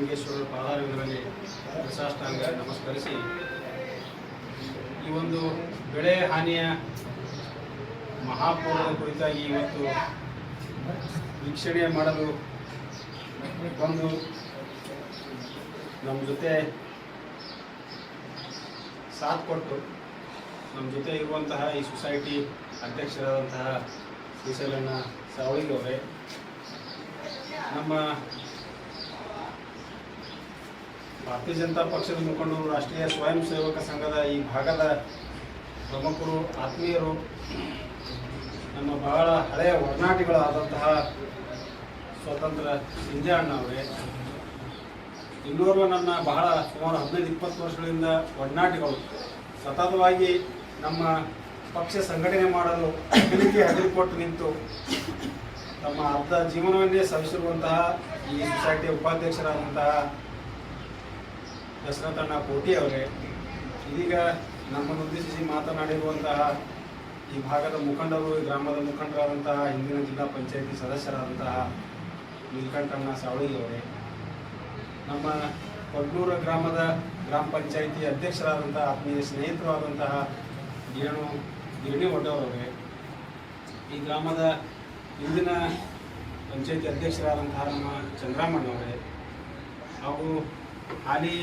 ಸಿದ್ಧಲಿಂಗೇಶ್ವರರ ಪಾದಾರವಿಂದರಲ್ಲಿ ಸಾಷ್ಟಾಂಗ ನಮಸ್ಕರಿಸಿ. ಈ ಒಂದು ಬೆಳೆ ಹಾನಿಯ ಮಹಾಪೂರ್ವದ ಕುರಿತಾಗಿ ಇವತ್ತು ವೀಕ್ಷಣೆ ಮಾಡಲು ಬಂದು ನಮ್ಮ ಜೊತೆ ಸಾಥ್ ಕೊಟ್ಟು ನಮ್ಮ ಜೊತೆ ಇರುವಂತಹ ಈ ಸೊಸೈಟಿ ಅಧ್ಯಕ್ಷರಾದಂತಹ ಶ್ರೀಶೈಲಣ್ಣ ಸಾವಳಿಗೆ ಅವರೇ ನಮ್ಮ ಭಾರತೀಯ ಜನತಾ ಪಕ್ಷದ ಮುಖಂಡರು ರಾಷ್ಟ್ರೀಯ ಸ್ವಯಂ ಸೇವಕ ಸಂಘದ ಈ ಭಾಗದ ಪ್ರಮುಖರು, ಆತ್ಮೀಯರು, ನಮ್ಮ ಬಹಳ ಹಳೆಯ ಒಡನಾಟಿಗಳಾದಂತಹ ಸ್ವತಂತ್ರ ಅವರೇ ಇನ್ನೂರು ನನ್ನ ಬಹಳ ಸುಮಾರು ಹದಿನೈದು, ಇಪ್ಪತ್ತು ವರ್ಷಗಳಿಂದ ಒಡನಾಟಿಗಳು. ಸತತವಾಗಿ ನಮ್ಮ ಪಕ್ಷ ಸಂಘಟನೆ ಮಾಡಲು ಅಗಲಿಕೆ ಕೊಟ್ಟು ನಿಂತು ತಮ್ಮ ಅರ್ಧ ಜೀವನವನ್ನೇ ಸವಿಸಿರುವಂತಹ ಈ ಸೊಸೈಟಿಯ ಉಪಾಧ್ಯಕ್ಷರಾದಂತಹ ದಶರಥಣ್ಣ ಕೋಟಿ ಅವರೇ, ಇದೀಗ ನಮ್ಮನ್ನು ಉದ್ದೇಶಿಸಿ ಮಾತನಾಡಿರುವಂತಹ ಈ ಭಾಗದ ಮುಖಂಡರು, ಈ ಗ್ರಾಮದ ಮುಖಂಡರಾದಂತಹ, ಹಿಂದಿನ ಜಿಲ್ಲಾ ಪಂಚಾಯತಿ ಸದಸ್ಯರಾದಂತಹ ನೀಲಕಂಠಣ್ಣ ಸಾವಳಿ ಅವರೇ, ನಮ್ಮ ಕೊಡ್ನೂರ ಗ್ರಾಮದ ಗ್ರಾಮ ಪಂಚಾಯಿತಿ ಅಧ್ಯಕ್ಷರಾದಂತಹ, ಆತ್ಮೀಯ ಸ್ನೇಹಿತರು ಆದಂತಹ ಗಿರಣು ಗಿರಣಿ ಒಡ್ಡವರವರೇ ಈ ಗ್ರಾಮದ ಇಂದಿನ ಪಂಚಾಯತಿ ಅಧ್ಯಕ್ಷರಾದಂತಹ ನಮ್ಮ ಚಂದ್ರಮ್ಮಣ್ಣವರೇ ಹಾಗೂ ಹಾಲಿ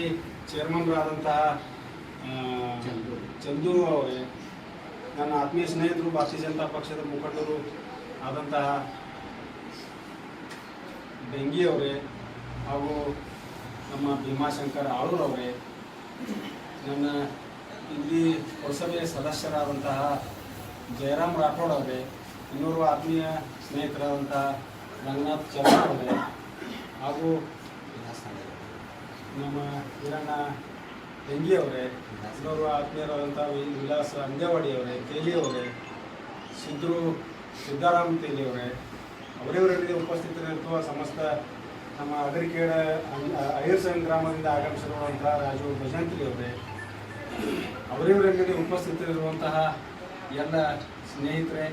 ಚೇರ್ಮನ್ರಾದಂತಹ ಚಂದು ಅವರೇ. ನನ್ನ ಆತ್ಮೀಯ ಸ್ನೇಹಿತರು ಭಾರತೀಯ ಜನತಾ ಪಕ್ಷದ ಮುಖಂಡರು ಆದಂತಹ ಬೆಂಗಿ ಅವರೇ ಹಾಗೂ ನಮ್ಮ ಭೀಮಾಶಂಕರ್ ಆಳೂರ್ ಅವರೇ. ನನ್ನ ಇಲ್ಲಿ ಪುರಸಭೆಯ ಸದಸ್ಯರಾದಂತಹ ಜಯರಾಮ್ ರಾಠೋಡ್ ಅವರೇ ಇನ್ನೋರ್ವ ಆತ್ಮೀಯ ಸ್ನೇಹಿತರಾದಂತಹ ರಂಗನಾಥ್ ಚಂದ್ರ ಅವರೇ ಹಾಗೂ ನಮ್ಮ ಹಿರಣ್ಣ ಅವರೇ, ಇನ್ನೋರ್ವ ಆತ್ಮೀಯರಾದಂಥ ವಿಲಾಸ ಅಂಜವಾಡಿಯವರೇ ಅವರೇ ತೇಲಿ ಅವರೇ ಸಿದ್ರು ಸಿದ್ದಾರಾಮ್ ತೇಲಿ ಅವರೇ ಅವರಿವರಲ್ಲಿ ಉಪಸ್ಥಿತರಿರುವ ಸಮಸ್ತ ನಮ್ಮ ಅಗರಿಕೇಡ ಸಂಘ ಗ್ರಾಮದಿಂದ ಆಗಮಿಸಿರುವಂತಹ ರಾಜು ಭಜಂತ್ರಿಯವರೇ ಅವರಿವರಲ್ಲಿ ಉಪಸ್ಥಿತರಿರುವಂತಹ ಎಲ್ಲ ಸ್ನೇಹಿತರೆ,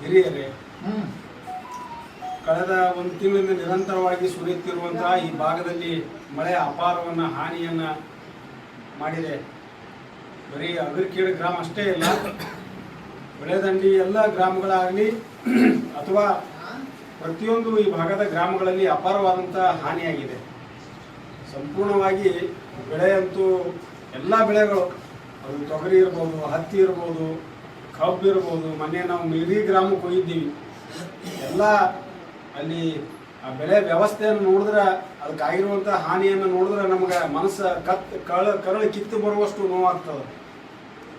ಹಿರಿಯರೇ ಕಳೆದ ಒಂದು ತಿಂಗಳಿಂದ ನಿರಂತರವಾಗಿ ಸುರಿಯುತ್ತಿರುವಂತಹ ಈ ಭಾಗದಲ್ಲಿ ಮಳೆ ಅಪಾರವನ್ನ, ಹಾನಿಯನ್ನ ಮಾಡಿದೆ. ಬರೀ ಅಗರ್ಕೇಡು ಗ್ರಾಮ ಅಷ್ಟೇ ಇಲ್ಲ. ಬೆಳೆದಂಡಿ ಎಲ್ಲ ಗ್ರಾಮಗಳಾಗಲಿ ಅಥವಾ ಪ್ರತಿಯೊಂದು ಈ ಭಾಗದ ಗ್ರಾಮಗಳಲ್ಲಿ ಅಪಾರವಾದಂತಹ ಹಾನಿಯಾಗಿದೆ. ಸಂಪೂರ್ಣವಾಗಿ ಬೆಳೆಯಂತೂ ಎಲ್ಲ ಬೆಳೆಗಳು, ಅದು ತೊಗರಿ ಇರ್ಬೋದು, ಹತ್ತಿ ಇರ್ಬೋದು, ಕಬ್ಬು ಇರ್ಬೋದು, ಮೊನ್ನೆ ನಾವು ಮಿರಿ ಗ್ರಾಮಕ್ಕೆ ಹೋಗಿದ್ದೀವಿ. ಎಲ್ಲ ಅಲ್ಲಿ ಆ ಬೆಳೆ ವ್ಯವಸ್ಥೆಯನ್ನು ನೋಡಿದ್ರೆ ಅದಕ್ಕಾಗಿರುವಂಥ ಹಾನಿಯನ್ನು ನೋಡಿದ್ರೆ ನಮಗೆ ಮನಸ್ಸು ಕತ್ ಕಳ ಕರಳು ಕಿತ್ತು ಬರುವಷ್ಟು ನೋವಾಗ್ತದೆ.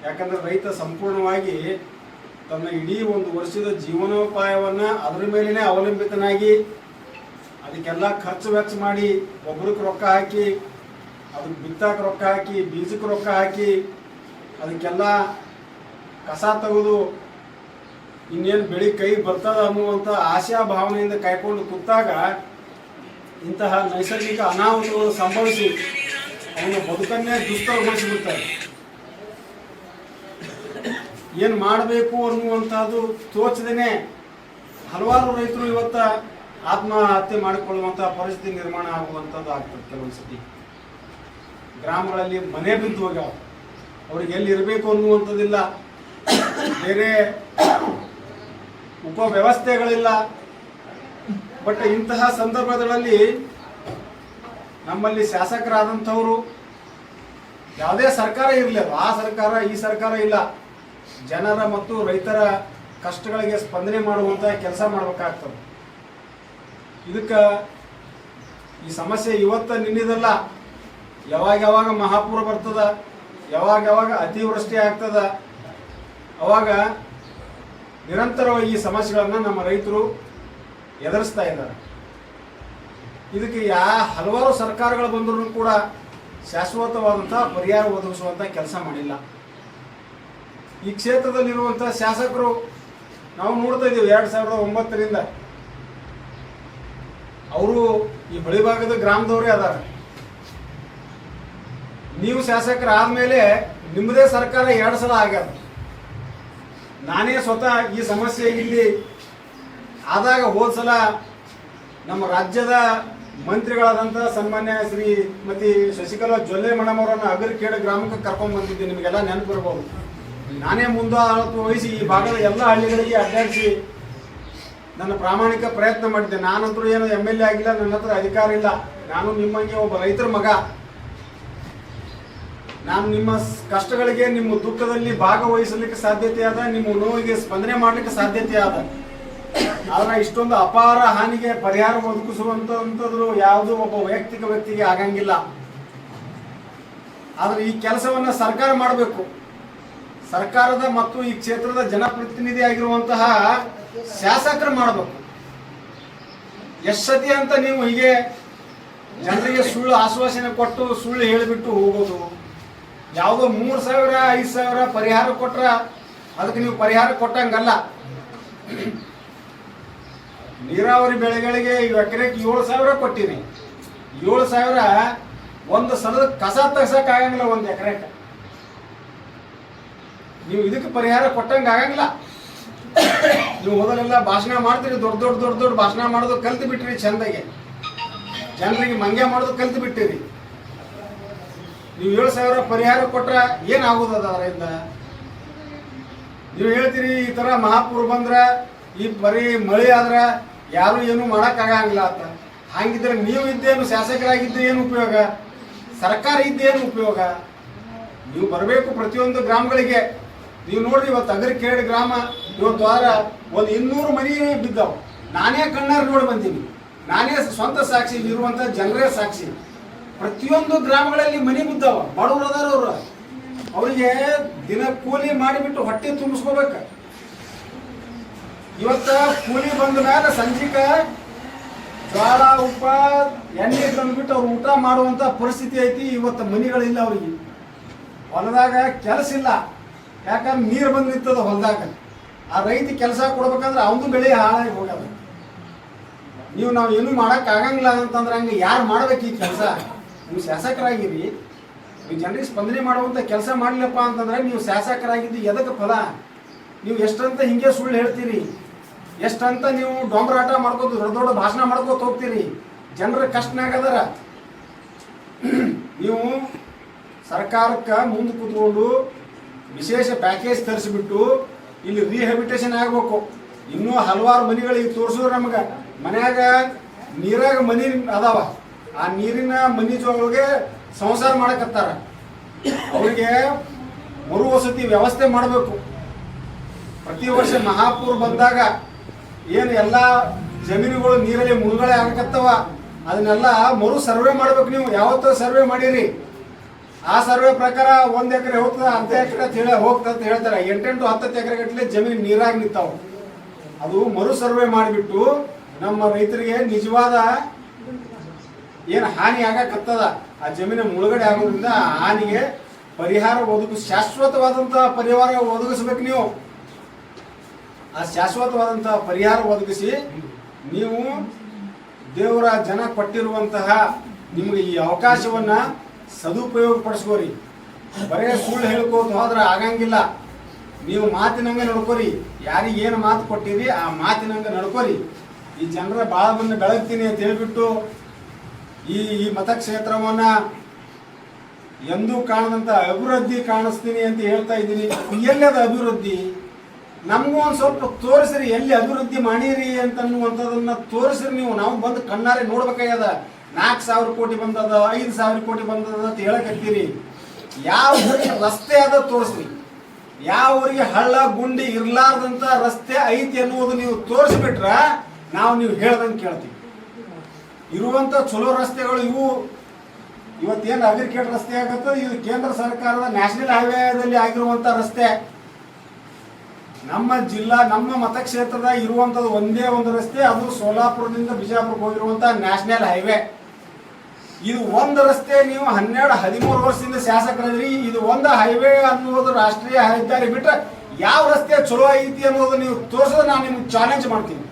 ಯಾಕಂದ್ರೆ ರೈತ ಸಂಪೂರ್ಣವಾಗಿ ತನ್ನ ಇಡೀ ಒಂದು ವರ್ಷದ ಜೀವನೋಪಾಯವನ್ನ ಅದರ ಮೇಲೇ ಅವಲಂಬಿತನಾಗಿ ಅದಕ್ಕೆಲ್ಲ ಖರ್ಚು ವೆಚ್ಚ ಮಾಡಿ ಒಬ್ರಿಗೆ ರೊಕ್ಕ ಹಾಕಿ, ಅದಕ್ಕೆ ಬಿತ್ತಾಕ ರೊಕ್ಕ ಹಾಕಿ, ಬೀಜಕ್ಕೆ ರೊಕ್ಕ ಹಾಕಿ, ಅದಕ್ಕೆಲ್ಲ ಕಸ ತೆಗೆದು ಇನ್ನೇನು ಬೆಳಿ ಕೈ ಬರ್ತದ ಅನ್ನುವಂಥ ಆಶಾ ಭಾವನೆಯಿಂದ ಕಾಯ್ಕೊಂಡು ಕೂತಾಗ ಇಂತಹ ನೈಸರ್ಗಿಕ ಅನಾಹುತಗಳು ಸಂಭವಿಸಿ ಅವನ ಬದುಕನ್ನೇ ದುಸ್ತರಗೊಳಿಸಿಬಿಡ್ತಾರೆ ಏನು ಮಾಡಬೇಕು ಅನ್ನುವಂಥದ್ದು ತೋಚದೇನೆ ಹಲವಾರು ರೈತರು ಇವತ್ತ ಆತ್ಮಹತ್ಯೆ ಮಾಡಿಕೊಳ್ಳುವಂಥ ಪರಿಸ್ಥಿತಿ ನಿರ್ಮಾಣ ಆಗುವಂಥದ್ದು ಆಗ್ತದೆ ಕೆಲವೊಂದು ಸತಿ. ಗ್ರಾಮಗಳಲ್ಲಿ ಮನೆ ಬಿದ್ದು ಹೋಗ್ಯಾವ. ಅವ್ರಿಗೆ ಎಲ್ಲಿ ಇರಬೇಕು ಅನ್ನುವಂಥದ್ದಿಲ್ಲ. ಬೇರೆ ಉಪವ್ಯವಸ್ಥೆಗಳಿಲ್ಲ. ಬಟ್ ಇಂತಹ ಸಂದರ್ಭಗಳಲ್ಲಿ ನಮ್ಮಲ್ಲಿ ಶಾಸಕರಾದಂಥವರು ಯಾವುದೇ ಸರ್ಕಾರ ಇರಲಿ ಆ ಸರ್ಕಾರ, ಈ ಸರ್ಕಾರ ಇಲ್ಲ. ಜನರ ಮತ್ತು ರೈತರ ಕಷ್ಟಗಳಿಗೆ ಸ್ಪಂದನೆ ಮಾಡುವಂಥ ಕೆಲಸ ಮಾಡಬೇಕಾಗ್ತದೆ. ಇದಕ್ಕೆ ಈ ಸಮಸ್ಯೆ ಇವತ್ತ ನಿನ್ನಿದಲ್ಲ. ಯಾವಾಗ ಯಾವಾಗ ಮಹಾಪೂರ ಬರ್ತದ? ಯಾವಾಗ ಯಾವಾಗ ಅತಿವೃಷ್ಟಿ ಆಗ್ತದ? ಅವಾಗ ನಿರಂತರವಾಗಿ ಈ ಸಮಸ್ಯೆಗಳನ್ನು ನಮ್ಮ ರೈತರು ಎದುರಿಸ್ತಾ ಇದ್ದಾರೆ. ಇದಕ್ಕೆ ಯಾ ಹಲವಾರು ಸರ್ಕಾರಗಳು ಬಂದರೂ ಕೂಡ ಶಾಶ್ವತವಾದಂಥ ಪರಿಹಾರ ಒದಗಿಸುವಂಥ ಕೆಲಸ ಮಾಡಿಲ್ಲ. ಈ ಕ್ಷೇತ್ರದಲ್ಲಿರುವಂಥ ಶಾಸಕರು ನಾವು ನೋಡ್ತಾ ಇದ್ದೀವಿ ಎರಡು ಸಾವಿರದ ಒಂಬತ್ತರಿಂದ. ಅವರು ಈ ಬಳಿ ಭಾಗದ ಗ್ರಾಮದವರೇ ಅದಾರ. ನೀವು ಶಾಸಕರಾದ್ಮೇಲೆ ನಿಮ್ಮದೇ ಸರ್ಕಾರ ಎರಡು ಸಲ ಆಗ್ಯದ. ನಾನೇ ಸ್ವತಃ ಈ ಸಮಸ್ಯೆ ಇಲ್ಲಿ ಆದಾಗ ಹೋದ ಸಲ ನಮ್ಮ ರಾಜ್ಯದ ಮಂತ್ರಿಗಳಾದಂಥ ಸನ್ಮಾನ್ಯ ಶ್ರೀ ಶ್ರೀಮತಿ ಶಶಿಕಲಾ ಜೊಲ್ಲೆ ಮೇಡಮ್ ಅವರನ್ನ ಅಗರಿಕೇಡು ಗ್ರಾಮಕ್ಕೆ ಕರ್ಕೊಂಡ್ ಬಂದಿದ್ದೆ. ನಿಮಗೆಲ್ಲ ನೆನಪಿರ್ಬೋದು. ನಾನೇ ಮುಂದಾಳತ್ವ ವಹಿಸಿ ಈ ಭಾಗದ ಎಲ್ಲ ಹಳ್ಳಿಗಳಿಗೆ ಅಡ್ಡಾಡಿಸಿ ನನ್ನ ಪ್ರಾಮಾಣಿಕ ಪ್ರಯತ್ನ ಮಾಡಿದ್ದೆ. ನಾನಂತರೂ ಏನು ಎಂ ಎಲ್ ಎ ಆಗಿಲ್ಲ, ನನ್ನ ಹತ್ರ ಅಧಿಕಾರ ಇಲ್ಲ. ನಾನು ನಿಮ್ಮಂಗೆ ಒಬ್ಬ ರೈತರ ಮಗ. ನಾನು ನಿಮ್ಮ ಕಷ್ಟಗಳಿಗೆ, ನಿಮ್ಮ ದುಃಖದಲ್ಲಿ ಭಾಗವಹಿಸಲಿಕ್ಕೆ ಸಾಧ್ಯತೆ ಆದ ನಿಮ್ಮ ನೋವಿಗೆ ಸ್ಪಂದನೆ ಮಾಡಲಿಕ್ಕೆ ಸಾಧ್ಯತೆ ಆದ ಆದ್ರೆ ಇಷ್ಟೊಂದು ಅಪಾರ ಹಾನಿಗೆ ಪರಿಹಾರ ಒದಗಿಸುವಂತದ್ದು ಯಾವುದೂ ಒಬ್ಬ ವೈಯಕ್ತಿಕ ವ್ಯಕ್ತಿಗೆ ಆಗಂಗಿಲ್ಲ. ಆದ್ರೆ ಈ ಕೆಲಸವನ್ನ ಸರ್ಕಾರ ಮಾಡಬೇಕು. ಸರ್ಕಾರದ ಮತ್ತು ಈ ಕ್ಷೇತ್ರದ ಜನಪ್ರತಿನಿಧಿ ಆಗಿರುವಂತಹ ಶಾಸಕರು ಮಾಡಬೇಕು. ಎಷ್ಟತಿ ಅಂತ ನೀವು ಹೀಗೆ ಜನರಿಗೆ ಸುಳ್ಳು ಆಶ್ವಾಸನೆ ಕೊಟ್ಟು ಸುಳ್ಳು ಹೇಳಿಬಿಟ್ಟು ಹೋಗೋದು. ಯಾವುದೋ ಮೂರು ಸಾವಿರ, ಐದು ಸಾವಿರ ಪರಿಹಾರ ಕೊಟ್ರ ಅದಕ್ಕೆ ನೀವು ಪರಿಹಾರ ಕೊಟ್ಟಂಗಲ್ಲ. ನೀರಾವರಿ ಬೆಳೆಗಳಿಗೆ ಎಕರೆಗೆ ಏಳು ಸಾವಿರ ಕೊಟ್ಟಿರಿ ಏಳು ಸಾವಿರ ಒಂದು ಸಲದ ಕಸ ತಗ್ಸಕ್ ಆಗಂಗಿಲ್ಲ, ಒಂದು ಎಕರೆಗೆ ನೀವು ಇದಕ್ಕೆ ಪರಿಹಾರ ಕೊಟ್ಟಂಗೆ ಆಗಂಗಿಲ್ಲ. ನೀವು ಮೊದಲೆಲ್ಲ ಭಾಷಣ ಮಾಡ್ತೀರಿ, ದೊಡ್ಡ ದೊಡ್ಡ ದೊಡ್ಡ ದೊಡ್ಡ ಭಾಷಣ ಮಾಡೋದು ಕಲ್ತು ಬಿಟ್ಟಿರಿ ಚಂದಗೆ. ಜನರಿಗೆ ಮಂಗ್ಯ ಮಾಡೋದು ಕಲ್ತು ಬಿಟ್ಟಿರಿ. ನೀವು ಏಳು ಸಾವಿರ ಪರಿಹಾರ ಕೊಟ್ಟರೆ ಏನಾಗೋದು ಅದ ಅದರಿಂದ? ನೀವು ಹೇಳ್ತೀರಿ ಈ ತರ ಮಹಾಪೂರ್ ಬಂದ್ರೆ, ಈ ಬರೀ ಮಳೆ ಆದ್ರೆ ಯಾರು ಏನು ಮಾಡಕ್ಕಾಗಂಗಿಲ್ಲ ಅಂತ. ಹಾಗಿದ್ರೆ ನೀವು ಇದ್ದೇನು ಶಾಸಕರಾಗಿದ್ದು ಏನು ಉಪಯೋಗ? ಸರ್ಕಾರ ಇದ್ದೇನು ಉಪಯೋಗ? ನೀವು ಬರಬೇಕು ಪ್ರತಿಯೊಂದು ಗ್ರಾಮಗಳಿಗೆ. ನೀವು ನೋಡ್ರಿ ಇವತ್ತು ಅಗರಿಕೇಡ್ ಗ್ರಾಮ ಇವತ್ತು ವಾರ ಒಂದು ಇನ್ನೂರು ಮನೆ ಬಿದ್ದಾವೆ. ನಾನೇ ಕಣ್ಣಾರು ನೋಡಿ ಬಂದೀನಿ. ನಾನೇ ಸ್ವಂತ ಸಾಕ್ಷಿ ಇರುವಂತ ಜನರೇ ಸಾಕ್ಷಿ. ಪ್ರತಿಯೊಂದು ಗ್ರಾಮಗಳಲ್ಲಿ ಮನೆ ಬಿದ್ದಾವ ಬಡವರು ಅದಾರ ಅವ್ರು ಅವರಿಗೆ ದಿನ ಕೂಲಿ ಮಾಡಿಬಿಟ್ಟು ಹೊಟ್ಟೆ ತುಂಬಿಸ್ಕೋಬೇಕ. ಇವತ್ತ ಕೂಲಿ ಬಂದ ಮೇಲೆ ಸಂಜಿಕ ಜ್ವಾಳ, ಉಪ್ಪ, ಎಣ್ಣೆ ತಂದ್ಬಿಟ್ಟು ಅವ್ರು ಊಟ ಮಾಡುವಂತ ಪರಿಸ್ಥಿತಿ ಐತಿ, ಇವತ್ತು ಮನೆಗಳಿಲ್ಲ ಅವ್ರಿಗೆ. ಹೊಲದಾಗ ಕೆಲಸ ಇಲ್ಲ. ಯಾಕಂದ್ರೆ ನೀರು ಬಂದು ನಿಂತದ ಹೊಲದಾಗ. ಆ ರೈತ ಕೆಲಸ ಕೊಡ್ಬೇಕಂದ್ರೆ ಅವನು ಬೆಳೆ ಹಾಳಾಗಿ ಹೋಗೋದು ನೀವು ನಾವು ಏನು ಮಾಡಕ್ ಆಗಂಗಿಲ್ಲ ಅಂತಂದ್ರೆ ಹಂಗೆ ಯಾರು ಮಾಡ್ಬೇಕು ಈ ಕೆಲಸ? ನೀವು ಶಾಸಕರಾಗಿರಿ ನೀವು ಜನರಿಗೆ ಸ್ಪಂದನೆ ಮಾಡುವಂಥ ಕೆಲಸ ಮಾಡಲಿಲ್ಲಪ್ಪ ಅಂತಂದ್ರೆ ನೀವು ಶಾಸಕರಾಗಿದ್ದು ಎದಕ್ಕೆ ಫಲ? ನೀವು ಎಷ್ಟಂತ ಹಿಂಗೆ ಸುಳ್ಳು ಹೇಳ್ತೀರಿ? ಎಷ್ಟಂತ ನೀವು ಡೊಂಬರಾಟ ಮಾಡ್ಕೋತ ದೊಡ್ಡ ದೊಡ್ಡ ಭಾಷಣ ಮಾಡ್ಕೋತ ಹೋಗ್ತೀರಿ? ಜನರ ಕಷ್ಟನಾಗದಾರ ನೀವು ಸರ್ಕಾರಕ್ಕೆ ಮುಂದೆ ಕೂತ್ಕೊಂಡು ವಿಶೇಷ ಪ್ಯಾಕೇಜ್ ತರಿಸ್ಬಿಟ್ಟು ಇಲ್ಲಿ ರಿಹ್ಯಾಬಿಟೇಷನ್ ಆಗಬೇಕು. ಇನ್ನೂ ಹಲವಾರು ಮನೆಗಳಿಗೆ ತೋರಿಸಿದ್ರು ನಮಗೆ. ಮನ್ಯಾಗ ನೀರಾಗ ಮನಿ ಅದಾವ. ಆ ನೀರಿನ ಮನಿ ಜೊಳಗೆ ಸಂಸಾರ ಮಾಡಕತ್ತಾರ. ಅವರಿಗೆ ಮರು ವಸತಿ ವ್ಯವಸ್ಥೆ ಮಾಡಬೇಕು. ಪ್ರತಿ ವರ್ಷ ಮಹಾಪೂರ್ ಬಂದಾಗ ಏನು ಎಲ್ಲ ಜಮೀನುಗಳು ನೀರಲ್ಲಿ ಮುಳುಗಡೆ ಆಗಕತ್ತವ, ಅದನ್ನೆಲ್ಲ ಮರು ಸರ್ವೆ ಮಾಡ್ಬೇಕು ನೀವು. ಯಾವತ್ತೂ ಸರ್ವೆ ಮಾಡಿರಿ. ಆ ಸರ್ವೆ ಪ್ರಕಾರ ಒಂದ್ ಎಕರೆ ಹೋಗ್ತದ, ಅರ್ಧ ಎಕರೆ ಅಂತ ಹೋಗ್ತದ ಅಂತ ಹೇಳ್ತಾರೆ. ಎಂಟೆಂಟು ಹತ್ತತ್ತು ಎಕರೆ ಗಟ್ಟಲೆ ಜಮೀನು ನೀರಾಗಿ ನಿಂತಾವ. ಅದು ಮರು ಸರ್ವೆ ಮಾಡಿಬಿಟ್ಟು ನಮ್ಮ ರೈತರಿಗೆ ನಿಜವಾದ ಏನು ಹಾನಿ ಆಗಕತ್ತದ? ಆ ಜಮೀನ ಮುಳುಗಡೆ ಆಗೋದ್ರಿಂದ ಹಾನಿಗೆ ಪರಿಹಾರ ಒದಗಿಸ್ ಶಾಶ್ವತವಾದಂತಹ ಪರಿಹಾರ ಒದಗಿಸ್ಬೇಕು ನೀವು. ಆ ಶಾಶ್ವತವಾದಂತಹ ಪರಿಹಾರ ಒದಗಿಸಿ ನೀವು ದೇವರ ಜನ ಕೊಟ್ಟಿರುವಂತಹ ನಿಮಗೆ ಈ ಅವಕಾಶವನ್ನ ಸದುಪಯೋಗ ಪಡಿಸ್ಕೋರಿ ಬರೇ ಸುಳ್ಳು ಹೇಳ್ಕೋತ ಹೋದ್ರೆ ಆಗಂಗಿಲ್ಲ. ನೀವು ಮಾತಿನಂಗೆ ನಡ್ಕೋರಿ. ಯಾರಿಗೆ ಏನು ಮಾತು ಕೊಟ್ಟಿರಿ ಆ ಮಾತಿನಂಗೆ ನಡ್ಕೋರಿ. ಈ ಜನರ ಬಾಳವನ್ನು ಬೆಳಗ್ತೀನಿ ಅಂತ ಹೇಳ್ಬಿಟ್ಟು ಈ ಈ ಮತಕ್ಷೇತ್ರವನ್ನ ಎಂದೂ ಕಾಣದಂತ ಅಭಿವೃದ್ಧಿ ಕಾಣಿಸ್ತೀನಿ ಅಂತ ಹೇಳ್ತಾ ಇದ್ದೀನಿ. ಎಲ್ಲದ ಅಭಿವೃದ್ಧಿ? ನಮಗೂ ಒಂದು ಸ್ವಲ್ಪ ತೋರಿಸ್ರಿ, ಎಲ್ಲಿ ಅಭಿವೃದ್ಧಿ ಮಾಡೀರಿ ಅಂತನ್ನುವಂಥದ್ದನ್ನ ತೋರಿಸ್ರಿ ನೀವು. ನಾವು ಬಂದು ಕಣ್ಣಾರೆ ನೋಡ್ಬೇಕಾಗ್ಯದ. ನಾಲ್ಕು ಸಾವಿರ ಕೋಟಿ ಬಂದದ, ಐದು ಸಾವಿರ ಕೋಟಿ ಬಂದದ ಅಂತ ಹೇಳಕತ್ತೀರಿ ಯಾವ ಊರಿಗೆ ರಸ್ತೆ ಅದ ತೋರಿಸ್ರಿ. ಯಾವ ಊರಿಗೆ ಹಳ್ಳ ಗುಂಡಿ ಇರ್ಲಾರ್ದಂತ ರಸ್ತೆ ಐತಿ ಅನ್ನುವುದು ನೀವು ತೋರಿಸ್ಬಿಟ್ರ ನಾವು ನೀವು ಹೇಳ್ದಂಗೆ ಕೇಳ್ತೀವಿ. ಇರುವಂತ ಚಲೋ ರಸ್ತೆಗಳು ಇವು. ಇವತ್ತೇನು ಅಗ್ರಿಕೇಟ್ ರಸ್ತೆ ಆಗುತ್ತೋ, ಇದು ಕೇಂದ್ರ ಸರ್ಕಾರದ ನ್ಯಾಷನಲ್ ಹೈವೇದಲ್ಲಿ ಆಗಿರುವಂತ ರಸ್ತೆ. ನಮ್ಮ ಜಿಲ್ಲಾ, ನಮ್ಮ ಮತಕ್ಷೇತ್ರದ ಇರುವಂತದ್ದು ಒಂದೇ ಒಂದು ರಸ್ತೆ, ಅದು ಸೋಲಾಪುರದಿಂದ ಬಿಜಾಪುರಕ್ಕೆ ಹೋಗಿರುವಂತ ನ್ಯಾಷನಲ್ ಹೈವೇ. ಇದು ಒಂದು ರಸ್ತೆ ನೀವು ಹನ್ನೆರಡು, ಹದಿಮೂರು ವರ್ಷದಿಂದ ಶಾಸಕರಿದ್ರಿ, ಇದು ಒಂದು ಹೈವೇ ಅನ್ನುವುದು ರಾಷ್ಟ್ರೀಯ ಹೆದ್ದಾರಿ ಬಿಟ್ಟರೆ ಯಾವ ರಸ್ತೆ ಚಲೋ ಐತಿ ಅನ್ನೋದು ನೀವು ತೋರಿಸೋದು ನಾನು ನಿಮ್ಗೆ ಚಾಲೆಂಜ್ ಮಾಡ್ತೀನಿ.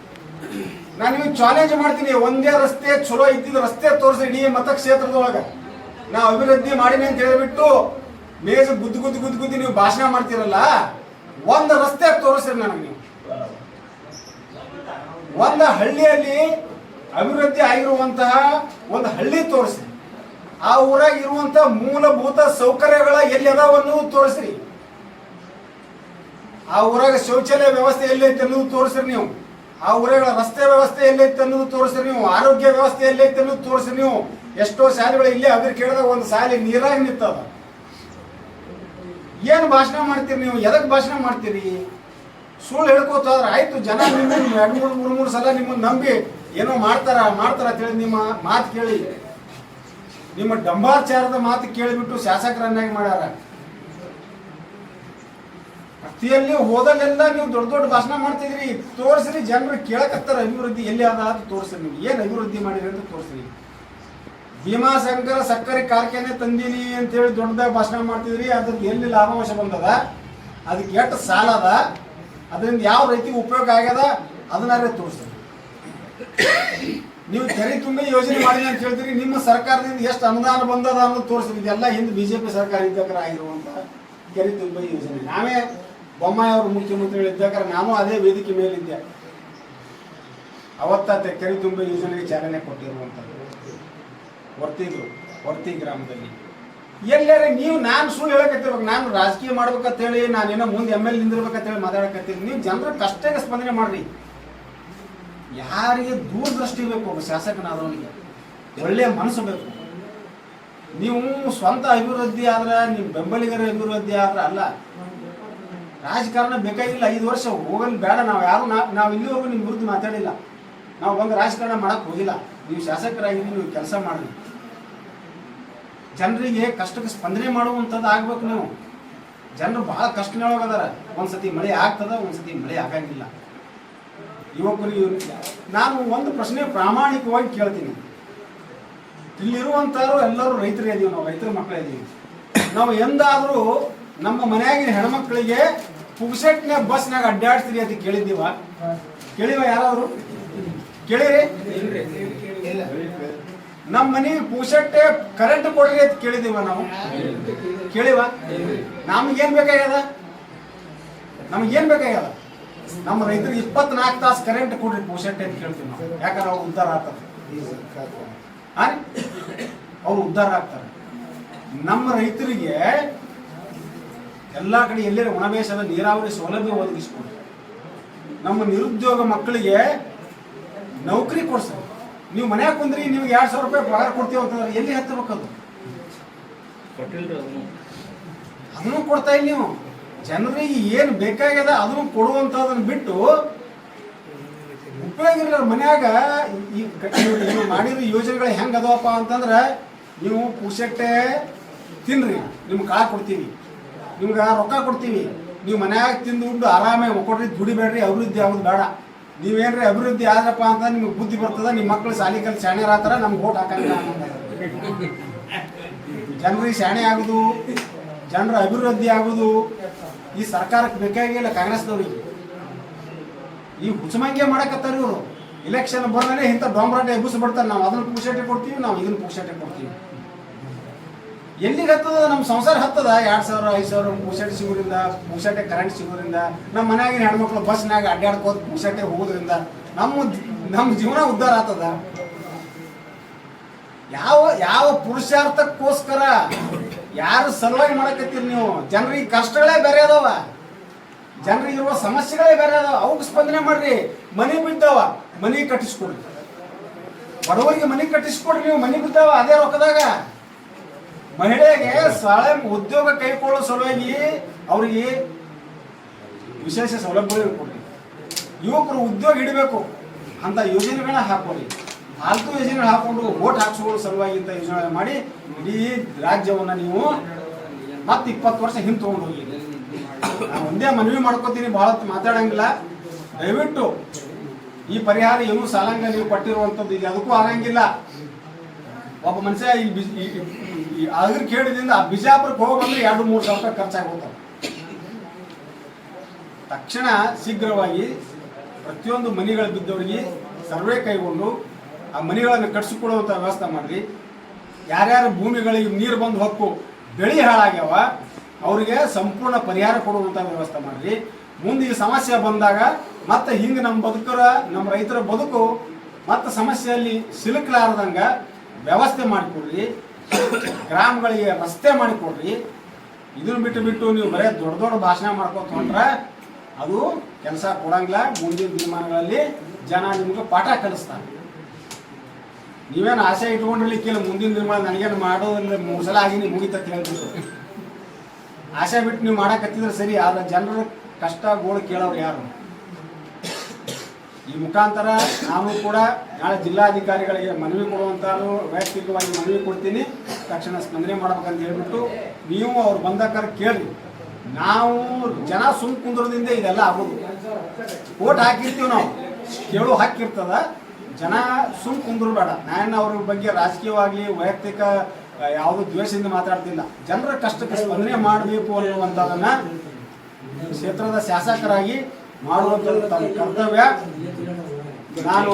ನಾನು ನಿಮಗೆ ಚಾಲೆಂಜ್ ಮಾಡ್ತೀನಿ. ಒಂದೇ ರಸ್ತೆ, ಚಲೋ ಇದ್ದಿದ್ದು ರಸ್ತೆ ತೋರಿಸಿ ಇಡೀ ಮತಕ್ಷೇತ್ರದೊಳಗೆ. ನಾ ಅಭಿವೃದ್ಧಿ ಮಾಡೀನಿ ಅಂತ ಹೇಳಿಬಿಟ್ಟು ಮೇಜು ಗುದ್ದು ಗುದ್ದು ಗುದ್ದು ಗುದ್ದು ನೀವು ಭಾಷಣ ಮಾಡ್ತೀರಲ್ಲ, ಒಂದು ರಸ್ತೆ ತೋರಿಸ್ರಿ ನನಗೆ ನೀವು. ಒಂದು ಹಳ್ಳಿಯಲ್ಲಿ ಅಭಿವೃದ್ಧಿ ಆಗಿರುವಂತಹ ಒಂದು ಹಳ್ಳಿ ತೋರಿಸಿ. ಆ ಊರಾಗ ಇರುವಂತಹ ಮೂಲಭೂತ ಸೌಕರ್ಯಗಳ ಎಲ್ಲಿ ಅದಾವ ಅನ್ನೋದು ತೋರಿಸ್ರಿ. ಆ ಊರಾಗ ಶೌಚಾಲಯ ವ್ಯವಸ್ಥೆ ಎಲ್ಲೈತೆ ಅನ್ನೋದು ತೋರಿಸ್ರಿ ನೀವು. ಆ ಊರೆಗಳ ರಸ್ತೆ ವ್ಯವಸ್ಥೆ ಎಲ್ಲೈತೆ ಅನ್ನೋದು ತೋರಿಸ್ರಿ ನೀವು, ಆರೋಗ್ಯ ವ್ಯವಸ್ಥೆ ಎಲ್ಲೈತೆ ಅನ್ನೋದು ತೋರಿಸ್ರಿ ನೀವು. ಎಷ್ಟೋ ಶಾಲೆಗಳು ಇಲ್ಲೇ ಅದ್ರ ಕೇಳಿದಾಗ ಒಂದು ಶಾಲೆ ನೀರಾಗಿ ನಿಂತದ. ಏನು ಭಾಷಣ ಮಾಡ್ತೀರಿ ನೀವು? ಎದಕ್ಕೆ ಭಾಷಣ ಮಾಡ್ತೀರಿ? ಸುಳ್ಳು ಹೇಳ್ಕೋತಾದ್ರೆ ಆಯಿತು, ಜನ ನಿಮ್ಮ ಎರಡು ಮೂರು ಮೂರು ಮೂರು ಸಲ ನಿಮ್ಮನ್ನು ನಂಬಿ ಏನೋ ಮಾಡ್ತಾರ ಮಾಡ್ತಾರ ಅಂತೇಳಿ ನಿಮ್ಮ ಮಾತು ಕೇಳಿ. ನಿಮ್ಮ ಡಂಬಾಚಾರದ ಮಾತು ಕೇಳಿಬಿಟ್ಟು ಶಾಸಕರನ್ನಾಗಿ ಮಾಡ್ಯಾರ. ಪ್ರತಿಯಲ್ಲಿ ಹೋದಲ್ಲೆಲ್ಲ ನೀವು ದೊಡ್ಡ ದೊಡ್ಡ ಭಾಷಣ ಮಾಡ್ತಿದ್ರಿ. ತೋರಿಸ್ರಿ, ಜನರು ಕೇಳಕತ್ತಾರ ಅಭಿವೃದ್ಧಿ. ಎಲ್ಲಿ ಅದ ಅಂತ ತೋರಿಸ್ರಿ ನೀವು. ಏನು ಅಭಿವೃದ್ಧಿ ಮಾಡಿರಿ ಅಂತ ತೋರಿಸ್ರಿ. ಭೀಮಾಶಂಕರ ಸಕ್ಕರೆ ಕಾರ್ಖಾನೆ ತಂದೀನಿ ಅಂತೇಳಿ ದೊಡ್ಡದಾಗ ಭಾಷಣ ಮಾಡ್ತಿದ್ರಿ. ಅದ್ರದ್ದು ಎಲ್ಲಿ ಲಾಭಾಂಶ ಬಂದದ? ಅದಕ್ಕೆ ಎಷ್ಟು ಸಾಲ ಅದ? ಅದರಿಂದ ಯಾವ ರೀತಿ ಉಪಯೋಗ ಆಗ್ಯದ? ಅದನ್ನಾರೇ ತೋರಿಸ್ರಿ. ನೀವು ತೆರಿ ತುಂಬಿ ಯೋಜನೆ ಮಾಡಿದ್ರಿ ಅಂತ ಹೇಳ್ತೀರಿ. ನಿಮ್ಮ ಸರ್ಕಾರದಿಂದ ಎಷ್ಟು ಅನುದಾನ ಬಂದದ ಅನ್ನೋದು ತೋರಿಸ್ರಿ. ಇದೆಲ್ಲ ಹಿಂದೆ ಬಿಜೆಪಿ ಸರ್ಕಾರ ಇದ್ದಕ್ಕಾರ ಆಗಿರುವಂತ ಕೆರೆ ತುಂಬ ಯೋಜನೆ. ನಾವೇ ಬೊಮ್ಮಾಯಿ ಅವರು ಮುಖ್ಯಮಂತ್ರಿಗಳು ಇದ್ದಾಗ ನಾನು ಅದೇ ವೇದಿಕೆ ಮೇಲಿದ್ದೆ. ಅವತ್ತ ತೆಕ್ಕರಿ ಕೆರೆ ತುಂಬಿ ಯೋಜನೆಗೆ ಚಾಲನೆ ಕೊಟ್ಟಿರುವಂಥದ್ದು. ವರ್ತಿದ್ರು ವರ್ತಿ ಗ್ರಾಮದಲ್ಲಿ. ಎಲ್ಲರೇ ನೀವು ನಾನು ಸುಳ್ಳು ಹೇಳಕತ್ತಿರ್ಬೇಕು, ನಾನು ರಾಜಕೀಯ ಮಾಡ್ಬೇಕಂತ ಹೇಳಿ ನಾನೇನೋ ಮುಂದೆ ಎಂ ಎಲ್ ನಿಂದಿರ್ಬೇಕಂತ ಹೇಳಿ ಮಾತಾಡಕತ್ತೀನಿ ನೀವು ಜನರ ಕಷ್ಟಕ್ಕೆ ಸ್ಪಂದನೆ ಮಾಡ್ರಿ. ಯಾರಿಗೆ ದೂರದೃಷ್ಟಿ ಬೇಕು ಒಬ್ಬ ಶಾಸಕನಾದವನಿಗೆ? ಒಳ್ಳೆಯ ಮನಸ್ಸು ಬೇಕು. ನೀವು ಸ್ವಂತ ಅಭಿವೃದ್ಧಿ ಆದ್ರೆ, ನಿಮ್ಮ ಬೆಂಬಲಿಗರ ಅಭಿವೃದ್ಧಿ ಆದ್ರೆ ಅಲ್ಲ ರಾಜಕಾರಣ ಬೇಕಾಗಿಲ್ಲ, ಐದು ವರ್ಷ ಹೋಗಲು ಬೇಡ. ನಾವು ಯಾರು ನಾವು ಇಲ್ಲಿವರೆಗೂ ನಿಮ್ಮ ವಿರುದ್ಧ ಮಾತಾಡಿಲ್ಲ. ನಾವು ಬಂದು ರಾಜಕಾರಣ ಮಾಡಕ್ಕೆ ಹೋಗಿಲ್ಲ. ನೀವು ಶಾಸಕರಾಗಿ ನೀವು ಕೆಲಸ ಮಾಡ್ರಿ. ಜನರಿಗೆ ಕಷ್ಟಕ್ಕೆ ಸ್ಪಂದನೆ ಮಾಡುವಂಥದ್ದು ಆಗ್ಬೇಕು ನೀವು. ಜನರು ಬಹಳ ಕಷ್ಟನೊಳಗದಾರ. ಒಂದ್ಸತಿ ಮಳೆ ಆಗ್ತದ, ಒಂದ್ಸತಿ ಮಳೆ ಆಗಂಗಿಲ್ಲ. ಯುವಕರು ನಾನು ಒಂದು ಪ್ರಶ್ನೆ ಪ್ರಾಮಾಣಿಕವಾಗಿ ಕೇಳ್ತೀನಿ. ಇಲ್ಲಿರುವಂಥವ್ರು ಎಲ್ಲರೂ ರೈತರೇ ಇದೀವಿ ನಾವು, ರೈತರ ಮಕ್ಕಳೇ ಇದೀವಿ. ನಾವು ಎಂದಾದರೂ ನಮ್ಮ ಮನೆಯಾಗಿನ ಹೆಣ್ಮಕ್ಳಿಗೆ ಪುಗ್ಸೆಟ್ನೆ ಬಸ್ನಾಗ ಅಡ್ಡಾಡ್ತೀರಿ ಅಂತ ಕೇಳಿದ್ದೀವ? ಕೇಳಿವ ಯಾರು ಕೇಳಿರಿ. ನಮ್ಮ ಮನೆ ಪುಗ್ಸೆಟ್ಟೆ ಕರೆಂಟ್ ಕೊಡ್ರಿ ಅಂತ ಕೇಳಿದೀವ ನಾವು. ಕೇಳಿವ? ನಮ್ಗೇನ್ ಬೇಕಾಗ್ಯದ? ನಮ್ಗೇನ್ ಬೇಕಾಗ್ಯದ? ನಮ್ಮ ರೈತರಿಗೆ ಇಪ್ಪತ್ನಾಲ್ಕು ತಾಸು ಕರೆಂಟ್ ಕೊಡ್ರಿ ಪೂಸೆಟ್ಟೆ ಅಂತ ಕೇಳ್ತೀವಿ ನಾವು. ಯಾಕಂದ್ರೆ ಅವ್ರು ಉದ್ಧಾರ ಆಗ್ತದೆ ಅವ್ರು ಉದ್ಧಾರ ಆಗ್ತಾರೆ. ನಮ್ಮ ರೈತರಿಗೆ ಎಲ್ಲ ಕಡೆ ಎಲ್ಲರ ಒಣಬೇಸದ ನೀರಾವರಿ ಸೌಲಭ್ಯ ಒದಗಿಸ್ಕೊಡಿ ನಮ್ಮ ನಿರುದ್ಯೋಗ ಮಕ್ಕಳಿಗೆ ನೌಕರಿ ಕೊಡ್ಸೋದು. ನೀವು ಮನೆಗೆ ಕುಂದ್ರಿ ನಿಮ್ಗೆ ಎರಡು ಸಾವಿರ ರೂಪಾಯಿ ಪಗಾರ ಕೊಡ್ತೀವಿ ಅಂತಂದ್ರೆ ಎಲ್ಲಿ ಹತ್ತಬೇಕದು ಅದನ್ನು. ಕೊಡ್ತಾ ಇಲ್ಲ ನೀವು. ಜನರಿಗೆ ಏನು ಬೇಕಾಗ್ಯದ ಅದನ್ನು ಕೊಡುವಂಥದ್ದನ್ನ ಬಿಟ್ಟು ಉಪಯೋಗ ಇಲ್ಲ ಮನ್ಯಾಗ ಈ ಇವ್ರು ಮಾಡಿರೋ ಯೋಜನೆಗಳು ಹೆಂಗೆ ಅದಾವಪ್ಪ ಅಂತಂದ್ರೆ ನೀವು ಪೂಸೆಟ್ಟೆ ತಿನ್ರಿ ನಿಮ್ಗೆ ಕಾಳು ಕೊಡ್ತೀವಿ ನಿಮ್ಗೆ ರೊಕ್ಕ ಕೊಡ್ತೀವಿ. ನೀವು ಮನ್ಯಾಗ ತಿಂದು ಉಂಡು ಆರಾಮಾಗಿ ಒಕ್ಕೊಡ್ರಿ ದುಡಿಬೇಡ್ರಿ, ಅಭಿವೃದ್ಧಿ ಆಗೋದು ಬೇಡ. ನೀವೇನ್ರಿ ಅಭಿವೃದ್ಧಿ ಆದ್ರಪ್ಪ ಅಂತ ನಿಮ್ಗೆ ಬುದ್ಧಿ ಬರ್ತದ ನಿಮ್ಮ ಮಕ್ಕಳು ಶಾಲಿ ಕಲ್ ಶಾಣ್ಯರ ಆತರ ನಮ್ಗೆ ಓಟ್ ಹಾಕಂಗಿಲ್ಲ ಜನರಿಗೆ ಶಾಣೆ ಆಗುದು, ಜನರ ಅಭಿವೃದ್ಧಿ ಆಗುದು, ಈ ಸರ್ಕಾರಕ್ಕೆ ಬೇಕಾಗಿಲ್ಲ ಕಾಂಗ್ರೆಸ್ನವ್ರಿಗೆ. ಈ ಹುಚ್ಚಮಂಗೆ ಮಾಡಕತ್ತಾರ ಇವರು. ಇಲೆಕ್ಷನ್ ಬರ್ದೇ ಇಂಥ ಡೊಂಬರಾಟ ಎಬ್ಬಿಸಿ ಬಿಡ್ತಾರೆ ನಾವು ಅದನ್ನ ಪುಕ್ಷಟೆ ಕೊಡ್ತೀವಿ, ನಾವು ಇದನ್ನ ಪುಕ್ಷಟೆ ಕೊಡ್ತೀವಿ. ಎಲ್ಲಿಗೆ ಹತ್ತದ? ನಮ್ಮ ಸಂಸಾರ ಹತ್ತದ? ಎರಡು ಸಾವಿರ, ಐದು ಸಾವಿರ ಪುಕ್ಷಾಟೆ ಸಿಗೋದ್ರಿಂದ ಪುಕ್ಷಾಟೆ ಕರೆಂಟ್ ಸಿಗೋದ್ರಿಂದ ನಮ್ಮ ಮನೆಯಾಗಿನ ಹೆಣ್ಮಕ್ಳು ಬಸ್ನಾಗ ಅಡ್ಡಾಡ್ಕೋತ ಪುಕ್ಷಾಟೆ ಹೋಗೋದ್ರಿಂದ ನಮ್ಮ ನಮ್ಮ ಜೀವನ ಉದ್ಧಾರ ಆಗ್ತದ? ಯಾವ ಯಾವ ಪುರುಷಾರ್ಥಕ್ಕೋಸ್ಕರ ಯಾರು ಸಲುವಾಗಿ ಮಾಡಕತ್ತೀರಿ ನೀವು? ಜನರಿಗೆ ಕಷ್ಟಗಳೇ ಬೇರೆ ಅದಾವ. ಜನರಿಗೆ ಇರುವ ಸಮಸ್ಯೆಗಳೇ ಬೇರೆ ಅದಾವ. ಅವಕ್ಕೆ ಸ್ಪಂದನೆ ಮಾಡ್ರಿ. ಮನೆ ಬಿದ್ದಾವ, ಮನೆ ಕಟ್ಟಿಸ್ಕೊಡ್ರಿ. ಬಡವರಿಗೆ ಮನೆ ಕಟ್ಟಿಸ್ಕೊಡ್ರಿ, ನೀವು ಮನೆ ಬಿದ್ದಾವ, ಅದೇ ರೊಕ್ಕದಾಗ. ಮಹಿಳೆಗೆ ಸ್ವಯಂ ಉದ್ಯೋಗ ಕೈಕೊಳ್ಳೋ ಸಲುವಾಗಿ ಅವರಿಗೆ ವಿಶೇಷ ಸೌಲಭ್ಯಗಳು ಕೊಡ್ರಿ ಯುವಕರು ಉದ್ಯೋಗ ಇಡಬೇಕು ಅಂತ ಯೋಜನೆಗಳನ್ನ ಹಾಕೊಳ್ಳಿ ಫಾಲ್ತು ಯೋಜನೆಗಳು ಹಾಕೊಂಡು ಓಟ್ ಹಾಕ್ಸ್ಕೊಳ್ಳೋ ಸಲುವಾಗಿ ಅಂತ ಯೋಜನೆ ಮಾಡಿ ಇಡೀ ರಾಜ್ಯವನ್ನ ನೀವು ಮತ್ತೆ ಇಪ್ಪತ್ತು ವರ್ಷ ಹಿಂದೆ ತೊಗೊಂಡು ಹೋಗಿ. ನಾನು ಒಂದೇ ಮನವಿ ಮಾಡ್ಕೋತೀನಿ, ಬಹಳ ಮಾತಾಡಂಗಿಲ್ಲ. ದಯವಿಟ್ಟು ಈ ಪರಿಹಾರ ಏನು ಸಾಲಂಗ ನೀವು ಕೊಟ್ಟಿರುವಂಥದ್ದು ಇದು ಅದಕ್ಕೂ ಆಗಂಗಿಲ್ಲ. ಒಬ್ಬ ಮನುಷ್ಯ ಈ ಅದ್ರ ಕೇಳಿದಿಂದ ಬಿಜಾಪುರಕ್ಕೆ ಹೋಗ್ಬಂದ್ರೆ ಎರಡು ಮೂರು ಸಾವಿರ ರೂಪಾಯಿ ಖರ್ಚಾಗುತ್ತೆ ತಕ್ಷಣ ಶೀಘ್ರವಾಗಿ ಪ್ರತಿಯೊಂದು ಮನೆಗಳು ಬಿದ್ದವರಿಗೆ ಸರ್ವೆ ಕೈಗೊಂಡು ಆ ಮನೆಗಳನ್ನು ಕಟ್ಸಿಕೊಡುವಂಥ ವ್ಯವಸ್ಥೆ ಮಾಡ್ರಿ. ಯಾರ್ಯಾರ ಭೂಮಿಗಳಿಗೆ ನೀರು ಬಂದು ಹೊಕ್ಕು ಬೆಳೆ ಹಾಳಾಗ್ಯಾವ, ಅವರಿಗೆ ಸಂಪೂರ್ಣ ಪರಿಹಾರ ಕೊಡುವಂಥ ವ್ಯವಸ್ಥೆ ಮಾಡ್ರಿ. ಮುಂದೆ ಈ ಸಮಸ್ಯೆ ಬಂದಾಗ ಮತ್ತೆ ಹಿಂಗೆ ನಮ್ಮ ಬದುಕರ ನಮ್ಮ ರೈತರ ಬದುಕು ಮತ್ತೆ ಸಮಸ್ಯೆಯಲ್ಲಿ ಸಿಲುಕಲಾರ್ದಂಗ ವ್ಯವಸ್ಥೆ ಮಾಡಿಕೊಡ್ರಿ. ಗ್ರಾಮಗಳಿಗೆ ರಸ್ತೆ ಮಾಡಿಕೊಡ್ರಿ. ಇದನ್ನ ಬಿಟ್ಟು ಬಿಟ್ಟು ನೀವು ಬರೀ ದೊಡ್ಡ ದೊಡ್ಡ ಭಾಷಣ ಮಾಡ್ಕೊತ ಅದು ಕೆಲಸ ಕೊಡಂಗಿಲ್ಲ. ಮುಂದಿನ ದಿನಮಾನಗಳಲ್ಲಿ ಜನ ನಿಮ್ಗೆ ಪಾಠ ಕಲಿಸ್ತಾರೆ. ನೀವೇನು ಆಸೆ ಇಟ್ಕೊಂಡಿರ್ಲಿಕ್ಕಿಲ್ಲ, ಮುಂದಿನ ದಿನಮಾನ ನನಗೇನು ಮಾಡೋದಿಲ್ಲ, ಮೂರು ಸಲ ಆಗಿನಿ ಮುಗಿತಂತ ಹೇಳ್ಬಿಟ್ಟು ಆಸೆ ಬಿಟ್ಟು ನೀವು ಮಾಡಕತ್ತಿದ್ರೆ ಸರಿ, ಆದ್ರೆ ಜನರು ಕಷ್ಟ ಗೋಳು ಕೇಳೋರು ಯಾರು? ಈ ಮುಖಾಂತರ ನಾನು ಕೂಡ ನಾಳೆ ಜಿಲ್ಲಾಧಿಕಾರಿಗಳಿಗೆ ಮನವಿ ಕೊಡುವಂತಾದ್ರು ವೈಯಕ್ತಿಕವಾಗಿ ಮನವಿ ಕೊಡ್ತೀನಿ. ತಕ್ಷಣ ಸ್ಪಂದನೆ ಮಾಡ್ಬೇಕಂತ ಹೇಳ್ಬಿಟ್ಟು ನೀವು ಅವ್ರು ಬಂದಕ್ಕಾರ ಕೇಳಿ. ನಾವು ಜನ ಸುಮ್ ಕುಂದ್ರದಿಂದ ಇದೆಲ್ಲ ಆಗೋದು. ಓಟ್ ಹಾಕಿರ್ತೀವಿ ನಾವು. ಕೇಳು ಹಾಕಿರ್ತದ. ಜನ ಸುಮ್ ಕುಂದ್ರು ಬೇಡ ನಾನು ಅವ್ರ ಬಗ್ಗೆ ರಾಜಕೀಯವಾಗಿ ವೈಯಕ್ತಿಕ ಯಾವುದು ದ್ವೇಷದಿಂದ ಮಾತಾಡ್ತಿಲ್ಲ. ಜನರ ಕಷ್ಟಕ್ಕೆ ಸ್ಪಂದನೆ ಮಾಡಬೇಕು ಅನ್ನುವಂಥದ್ದನ್ನ ಕ್ಷೇತ್ರದ ಶಾಸಕರಾಗಿ ಮಾಡುವಂಥದ್ದು ತನ್ನ ಕರ್ತವ್ಯ. ನಾನು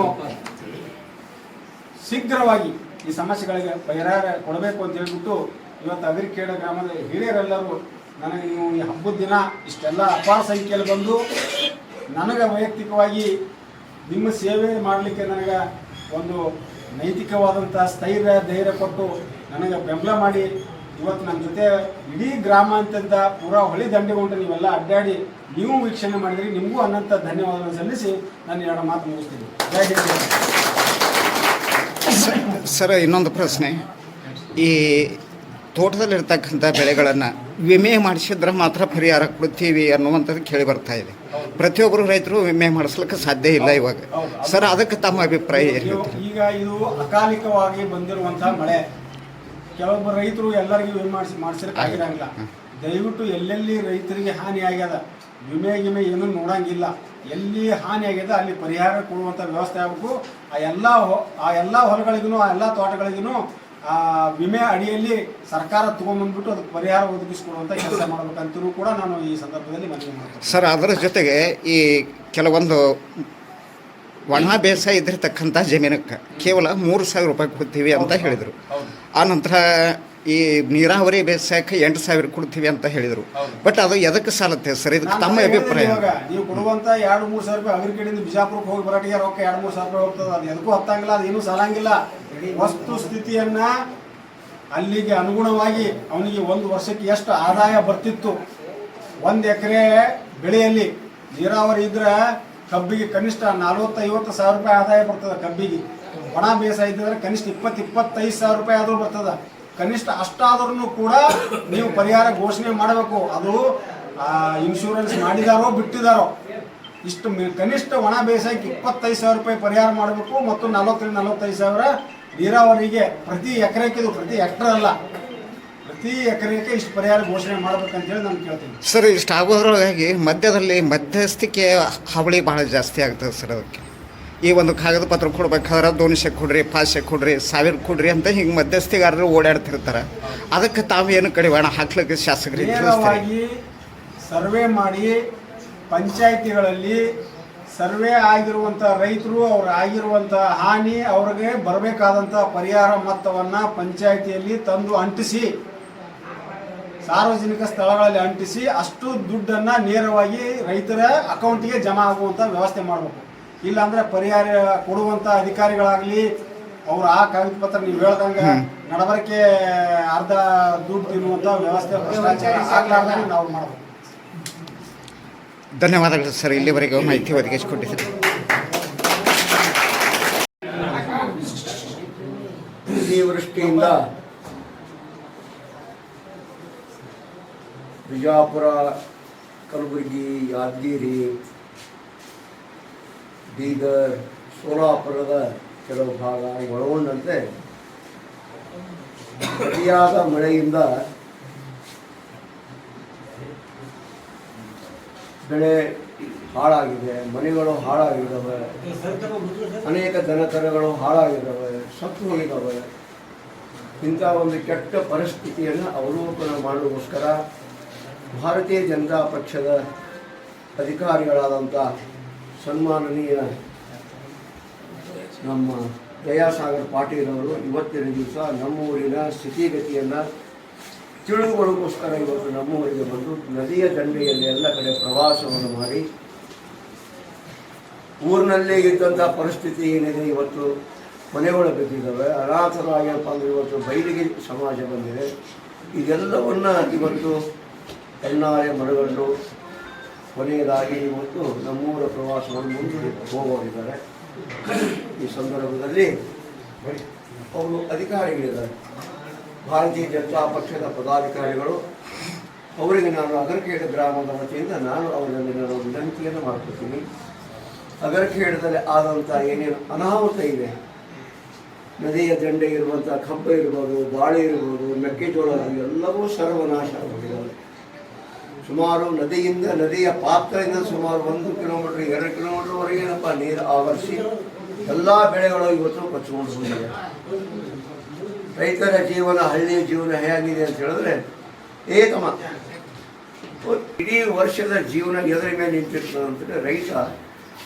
ಶೀಘ್ರವಾಗಿ ಈ ಸಮಸ್ಯೆಗಳಿಗೆ ಪರಿಹಾರ ಕೊಡಬೇಕು ಅಂತ ಹೇಳ್ಬಿಟ್ಟು ಇವತ್ತು ಅದಿರಿಕೇಡ ಗ್ರಾಮದ ಹಿರಿಯರೆಲ್ಲರೂ ನನಗೆ ನೀವು ಈ ಹಬ್ಬದ ದಿನ ಇಷ್ಟೆಲ್ಲ ಅಪಾರ ಸಂಖ್ಯೆಯಲ್ಲಿ ಬಂದು ನನಗೆ ವೈಯಕ್ತಿಕವಾಗಿ ನಿಮ್ಮ ಸೇವೆ ಮಾಡಲಿಕ್ಕೆ ನನಗೆ ಒಂದು ನೈತಿಕವಾದಂಥ ಸ್ಥೈರ್ಯ, ಧೈರ್ಯ ಕೊಟ್ಟು ನನಗೆ ಬೆಂಬಲ ಮಾಡಿ ಇವತ್ತು ನಮ್ಮ ಜೊತೆ ಇಡೀ ಗ್ರಾಮ ಅಂತಂತ ಪೂರಾ ಹೊಳಿ ದಂಡೆಗೊಂಡು ನೀವೆಲ್ಲ ಅಡ್ಡಾಡಿ ನೀವು ವೀಕ್ಷಣೆ ಮಾಡಿದ್ರಿ ನಿಮಗೂ ಅನ್ನಂಥ ಧನ್ಯವಾದಗಳನ್ನು ಸಲ್ಲಿಸಿ ನಾನು ಎರಡು ಮಾತು ಮುಗಿಸ್ತೀನಿ. ಸರ್ ಇನ್ನೊಂದು ಪ್ರಶ್ನೆ. ಈ ತೋಟದಲ್ಲಿರ್ತಕ್ಕಂಥ ಬೆಳೆಗಳನ್ನು ವಿಮೆ ಮಾಡಿಸಿದ್ರೆ ಮಾತ್ರ ಪರಿಹಾರ ಕೊಡ್ತೀವಿ ಅನ್ನುವಂಥದ್ದು ಕೇಳಿ ಬರ್ತಾ ಇದೆ. ಪ್ರತಿಯೊಬ್ಬರು ರೈತರು ವಿಮೆ ಮಾಡಿಸ್ಲಿಕ್ಕೆ ಸಾಧ್ಯ ಇಲ್ಲ ಇವಾಗ. ಸರ್ ಅದಕ್ಕೆ ತಮ್ಮ ಅಭಿಪ್ರಾಯ ಈಗ ಇದು ಅಕಾಲಿಕವಾಗಿ ಬಂದಿರುವಂತಹ ಮಳೆ. ಕೆಲವೊಬ್ಬ ರೈತರು ಎಲ್ಲರಿಗೂ ವಿಮೆ ಮಾಡಿಸಿ ಮಾಡಿಸಲಿಕ್ಕೆ ಆಗಿರಂಗಿಲ್ಲ ದಯವಿಟ್ಟು ಎಲ್ಲೆಲ್ಲಿ ರೈತರಿಗೆ ಹಾನಿ ಆಗ್ಯದ ವಿಮೆ ಗಿಮೆ ಏನೂ ನೋಡಂಗಿಲ್ಲ. ಎಲ್ಲಿ ಹಾನಿ ಆಗ್ಯದ ಅಲ್ಲಿ ಪರಿಹಾರ ಕೊಡುವಂಥ ವ್ಯವಸ್ಥೆ ಆಗಬೇಕು. ಆ ಎಲ್ಲ ಆ ಎಲ್ಲ ಹೊಲಗಳಿಗೂ ಆ ಎಲ್ಲ ತೋಟಗಳಿಗೂ ಆ ವಿಮೆ ಅಡಿಯಲ್ಲಿ ಸರ್ಕಾರ ತಗೊಂಬಂದ್ಬಿಟ್ಟು ಅದಕ್ಕೆ ಪರಿಹಾರ ಒದಗಿಸಿಕೊಡುವಂಥ ಕೆಲಸ ಮಾಡಬೇಕಂತೂ ಕೂಡ ನಾನು ಈ ಸಂದರ್ಭದಲ್ಲಿ ಮನವಿ ಮಾಡ್ತೀನಿ. ಸರ್ ಅದರ ಜೊತೆಗೆ ಈ ಕೆಲವೊಂದು ಒಣ ಬೇಸಾಯ ಇದ್ದಿರ್ತಕ್ಕಂಥ ಜಮೀನಕ್ಕೆ ಕೇವಲ ಮೂರು ಸಾವಿರ ರೂಪಾಯಿ ಕೊಡ್ತೀವಿ ಅಂತ ಹೇಳಿದರು. ಹೌದು. ಆ ನಂತರ ಈ ನೀರಾವರಿ ಬೇಸಾಯಕ್ಕೆ ಎಂಟು ಸಾವಿರ ಕೊಡ್ತೀವಿ ಅಂತ ಹೇಳಿದರು. ಬಟ್ ಅದು ಎದಕ್ಕೆ ಸಾಲತ್ತೆ ಸರ್? ಇದಕ್ಕೆ ತಮ್ಮ ಅಭಿಪ್ರಾಯ. ನೀವು ಕೊಡುವಂತ ಎರಡು ಮೂರು ಸಾವಿರ ರೂಪಾಯಿ ಅಗ್ರಿ ಕಡೆಯಿಂದ ಬಿಜಾಪುರಕ್ಕೆ ಹೋಗಿ ಬರಾಟಿಗೆ ರೊಕ್ಕ ಎರಡು ಮೂರು ಸಾವಿರ ರೂಪಾಯಿ ಹೋಗ್ತದೆ. ಅದು ಎದಕ್ಕೂ ಹತ್ತಂಗಿಲ್ಲ ಅದು ಏನೂ ಸಾಲಂಗಿಲ್ಲ. ವಸ್ತು ಸ್ಥಿತಿಯನ್ನ ಅಲ್ಲಿಗೆ ಅನುಗುಣವಾಗಿ ಅವನಿಗೆ ಒಂದು ವರ್ಷಕ್ಕೆ ಎಷ್ಟು ಆದಾಯ ಬರ್ತಿತ್ತು? ಒಂದು ಎಕರೆ ಬೆಳೆಯಲ್ಲಿ ನೀರಾವರಿ ಇದ್ರೆ ಕಬ್ಬಿಗೆ ಕನಿಷ್ಠ ನಲ್ವತ್ತು ಐವತ್ತು ಸಾವಿರ ರೂಪಾಯಿ ಆದಾಯ ಬರ್ತದೆ ಕಬ್ಬಿಗೆ. ಒಣ ಬೇಸಾಯ ಇದ್ದಿದ್ರೆ ಕನಿಷ್ಠ ಇಪ್ಪತ್ತು ಇಪ್ಪತ್ತೈದು ಸಾವಿರ ರೂಪಾಯಿ ಆದರೂ ಬರ್ತದೆ. ಕನಿಷ್ಠ ಅಷ್ಟಾದ್ರೂ ಕೂಡ ನೀವು ಪರಿಹಾರ ಘೋಷಣೆ ಮಾಡಬೇಕು. ಅದು ಇನ್ಶೂರೆನ್ಸ್ ಮಾಡಿದಾರೋ ಬಿಟ್ಟಿದಾರೋ. ಇಷ್ಟು ಕನಿಷ್ಠ ಒಣ ಬೇಸಾಯಕ್ಕೆ ಇಪ್ಪತ್ತೈದು ಸಾವಿರ ರೂಪಾಯಿ ಪರಿಹಾರ ಮಾಡಬೇಕು ಮತ್ತು ನಲವತ್ತರಿಂದ ನಲವತ್ತೈದು ಸಾವಿರ ನೀರಾವರಿಗೆ ಪ್ರತಿ ಎಕರೆಗೆ ಪ್ರತಿ ಎಕ್ಟರ್ ಅಲ್ಲ. ಪ್ರತಿ ಎಕರೆಗೆ ಇಷ್ಟು ಪರಿಹಾರ ಘೋಷಣೆ ಮಾಡಬೇಕಂತೇಳಿ ನಾನು ಕೇಳ್ತೀನಿ. ಸರ್ ಇಷ್ಟು ಆಗೋದ್ರೊಳಗಾಗಿ ಮಧ್ಯದಲ್ಲಿ ಮಧ್ಯಸ್ಥಿಕೆ ಹಾವಳಿ ಭಾಳ ಜಾಸ್ತಿ ಆಗ್ತದೆ ಸರ್ ಅದಕ್ಕೆ. ಈ ಒಂದು ಕಾಗದ ಪತ್ರ ಕೊಡ್ಬೇಕಾದ್ರೆ ದೋನ್ಶೆ ಕೊಡ್ರಿ ಪಾಸ್ಯ ಕೊಡ್ರಿ, ಸಾವಿರ ಕೊಡ್ರಿ ಅಂತ ಹಿಂಗೆ ಮಧ್ಯಸ್ಥಿಗಾರರು ಓಡಾಡ್ತಿರ್ತಾರೆ. ಅದಕ್ಕೆ ತಾವೇನು ಕಡಿವಾಣ ಹಾಕ್ಲಿಕ್ಕೆ ಶಾಸಕರಿಗೆ ಸರ್ವೆ ಮಾಡಿ ಪಂಚಾಯಿತಿಗಳಲ್ಲಿ ಸರ್ವೆ ಆಗಿರುವಂಥ ರೈತರು, ಅವ್ರು ಆಗಿರುವಂಥ ಹಾನಿ ಅವ್ರಿಗೆ ಬರಬೇಕಾದಂಥ ಪರಿಹಾರ ಮೊತ್ತವನ್ನ ಪಂಚಾಯಿತಿಯಲ್ಲಿ ತಂದು ಅಂಟಿಸಿ, ಸಾರ್ವಜನಿಕ ಸ್ಥಳಗಳಲ್ಲಿ ಅಂಟಿಸಿ ಅಷ್ಟು ದುಡ್ಡನ್ನ ನೇರವಾಗಿ ರೈತರ ಅಕೌಂಟಿಗೆ ಜಮಾ ಆಗುವಂಥ ವ್ಯವಸ್ಥೆ ಮಾಡಬೇಕು. ಇಲ್ಲಾಂದ್ರೆ ಪರಿಹಾರ ಕೊಡುವಂತ ಅಧಿಕಾರಿಗಳಾಗ್ಲಿ ಅವ್ರು ಆ ಕಾಗದ ಪತ್ರ ನೀವು ಹೇಳ್ದಂಗ ನಡವರಿಕೆ ಅರ್ಧ ದುಡ್ಡು ತಿನ್ನುವಂತ ವ್ಯವಸ್ಥೆ ಭ್ರಷ್ಟಾಚಾರ ಆಗ್ಲಾರ್ದಂಗೆ ನಾವು ಮಾಡಬೇಕು ಧನ್ಯವಾದಗಳು ಸರ್ ಇಲ್ಲಿವರೆಗೂ ಮಾಹಿತಿ ಒದಗಿಸಿಕೊಟ್ಟಿದ್ದೀರಿ ಅತಿವೃಷ್ಟಿಯಿಂದ ಬಿಜಾಪುರ ಕಲಬುರಗಿ ಯಾದಗಿರಿ ಬೀದರ್ ಸೋಲಾಪುರದ ಕೆಲವು ಭಾಗ ಒಳಗೊಂಡಂತೆ. ಅತಿಯಾದ ಮಳೆಯಿಂದ ಬೆಳೆ ಹಾಳಾಗಿದೆ, ಮನೆಗಳು ಹಾಳಾಗಿದ್ದಾವೆ. ಅನೇಕ ದನಕರಗಳು ಹಾಳಾಗಿದ್ದಾವೆ, ಸತ್ತು ಹೋಗಿದ್ದಾವೆ. ಇಂಥ ಒಂದು ಕೆಟ್ಟ ಪರಿಸ್ಥಿತಿಯನ್ನು ಅವಲೋಕನ ಮಾಡುವಗೋಸ್ಕರ ಭಾರತೀಯ ಜನತಾ ಪಕ್ಷದ ಅಧಿಕಾರಿಗಳಾದಂಥ ಸನ್ಮಾನನೀಯ ನಮ್ಮ ದಯಾಸಾಗರ್ ಪಾಟೀಲ್ ಅವರು ಇವತ್ತಿನ ದಿವಸ ನಮ್ಮ ಊರಿನ ಸ್ಥಿತಿಗತಿಯನ್ನು ತಿಳಿದುಕೊಳ್ಳೋಕ್ಕೋಸ್ಕರ ಇವತ್ತು ನಮ್ಮ ಊರಿಗೆ ಬಂದು ನದಿಯ ದಂಡೆಯಲ್ಲಿ ಎಲ್ಲ ಕಡೆ ಪ್ರವಾಸವನ್ನು ಮಾಡಿ, ಊರಿನಲ್ಲೇ ಇದ್ದಂಥ ಪರಿಸ್ಥಿತಿ ಏನಿದೆ ಇವತ್ತು ಮನೆಗಳು ಬಿದ್ದಿದ್ದಾವೆ. ಅನಾಥರಾಗ್ಯಪ್ಪ ಅಂದರೆ ಇವತ್ತು ಬಯಲಿಗೆ ಸಮಾಜ ಬಂದಿದೆ. ಇದೆಲ್ಲವನ್ನ ಇವತ್ತು ಕಣ್ಣಾರೆ ಮನಗಂಡು ಕೊನೆಯದಾಗಿ ಇವತ್ತು ನಮ್ಮೂರ ಪ್ರವಾಸವನ್ನು ಮುಂದೆ ಹೋಗೋರಿದ್ದಾರೆ ಈ ಸಂದರ್ಭದಲ್ಲಿ ಅವರು ಅಧಿಕಾರಿಗಳಿದ್ದಾರೆ. ಭಾರತೀಯ ಜನತಾ ಪಕ್ಷದ ಪದಾಧಿಕಾರಿಗಳು, ಅವರಿಗೆ ನಾನು ಅಗರಕೇಡ ಗ್ರಾಮದ ವತಿಯಿಂದ ನಾನು ಅವರಲ್ಲಿ ನಾನು ವಿನಂತಿಯನ್ನು ಮಾಡ್ಕೊತೀನಿ ಅಗರಕೇಡದಲ್ಲಿ ಆದಂಥ ಏನೇನು ಅನಾಹುತ ಇದೆ? ನದಿಯ ದಂಡೆ ಇರುವಂಥ ಕಬ್ಬ ಇರ್ಬೋದು, ಬಾಳೆ ಇರ್ಬೋದು ಮೆಕ್ಕೆಜೋಳ ಎಲ್ಲವೂ ಸರ್ವನಾಶ ಸುಮಾರು ನದಿಯಿಂದ, ನದಿಯ ಪಾತ್ರದಿಂದ ಸುಮಾರು ಒಂದು ಕಿಲೋಮೀಟರ್, ಎರಡು ಕಿಲೋಮೀಟರ್ವರೆಗೆ ಏನಪ್ಪ ನೀರು ಆವರಿಸಿ ಎಲ್ಲ ಬೆಳೆಗಳು ಇವತ್ತು ಕೊಚ್ಚಿಕೊಂಡು ಬಂದಿದೆ ರೈತರ ಜೀವನ, ಹಳ್ಳಿಯ ಜೀವನ ಹೇಗಿದೆ ಅಂತ ಹೇಳಿದ್ರೆ, ಏಕಮ. ಇಡೀ ವರ್ಷದ ಜೀವನ ಎದರ ಮೇಲೆ ನಿಂತಿರ್ತದೆ ಅಂತಂದರೆ ರೈತ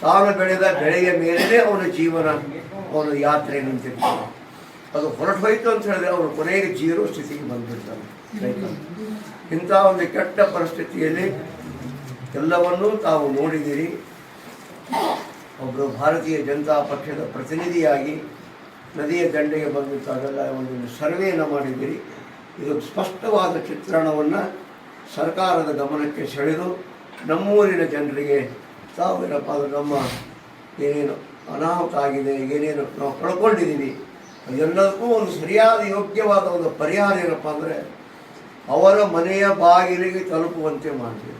ತಾನು ಬೆಳೆದ ಬೆಳೆಯ ಮೇಲೇ ಅವನ ಜೀವನ, ಅವನ ಯಾತ್ರೆ ನಿಂತಿರ್ತಾನೆ. ಅದು ಹೊರಟು ಹೋಯಿತು ಅಂತ ಹೇಳಿದ್ರೆ ಅವರು ಕೊನೆಗೆ ಜೀರೋ ಸ್ಥಿತಿಗೆ ಬಂದ್ಬಿಡ್ತಾರೆ. ಇಂಥ ಒಂದು ಕೆಟ್ಟ ಪರಿಸ್ಥಿತಿಯಲ್ಲಿ ಎಲ್ಲವನ್ನೂ ತಾವು ನೋಡಿದ್ದೀರಿ. ಒಬ್ಬರು ಭಾರತೀಯ ಜನತಾ ಪಕ್ಷದ ಪ್ರತಿನಿಧಿಯಾಗಿ ನದಿಯ ದಂಡೆಗೆ ಬಂದು ಒಂದು ಸರ್ವೆಯನ್ನು ಮಾಡಿದ್ದೀರಿ. ಇದು ಸ್ಪಷ್ಟವಾದ ಚಿತ್ರಣವನ್ನು ಸರ್ಕಾರದ ಗಮನಕ್ಕೆ ಸೆಳೆದು ನಮ್ಮೂರಿನ ಜನರಿಗೆ ತಾವು ಏನಪ್ಪ ಅದು ನಮ್ಮ ಏನೇನು ಅನಾಹುತ ಆಗಿದೆ, ಏನೇನು ನಾವು ಕಳ್ಕೊಂಡಿದ್ದೀವಿ ಅದೆಲ್ಲದಕ್ಕೂ ಒಂದು ಸರಿಯಾದ ಯೋಗ್ಯವಾದ ಒಂದು ಪರಿಹಾರ ಏನಪ್ಪ ಅಂದರೆ ಅವರ ಮನೆಯ ಬಾಗಿಲಿಗೆ ತಲುಪುವಂತೆ ಮಾಡ್ತೀವಿ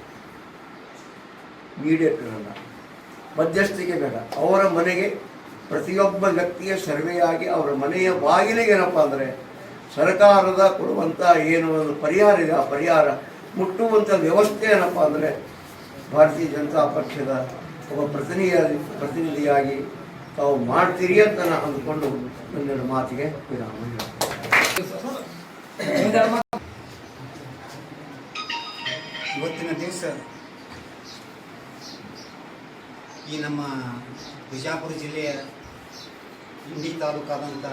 ಬೇಡ. ಮಧ್ಯಸ್ಥಿಕೆ ಬೇಡ. ಅವರ ಮನೆಗೆ ಪ್ರತಿಯೊಬ್ಬ ವ್ಯಕ್ತಿಯ ಸರ್ವೆಯಾಗಿ ಅವರ ಮನೆಯ ಬಾಗಿಲಿಗೆ ಏನಪ್ಪ ಅಂದರೆ ಸರ್ಕಾರದ ಕೊಡುವಂಥ ಏನು ಒಂದು ಪರಿಹಾರ ಇದೆ, ಆ ಪರಿಹಾರ ಮುಟ್ಟುವಂಥ ವ್ಯವಸ್ಥೆ ಏನಪ್ಪ ಅಂದರೆ ಭಾರತೀಯ ಜನತಾ ಪಕ್ಷದ ಒಬ್ಬ ಪ್ರತಿನಿಧಿಯಾಗಿ ಪ್ರತಿನಿಧಿಯಾಗಿ ತಾವು ಮಾಡ್ತೀರಿ ಅಂತ ನಾನು ಅಂದ್ಕೊಂಡು ನನ್ನ ಮಾತಿಗೆ ವಿರಾಮ. ಇವತ್ತಿನ ದಿವಸ ಈ ನಮ್ಮ ಬಿಜಾಪುರ ಜಿಲ್ಲೆಯ ಇಂಡಿ ತಾಲೂಕಾದಂಥ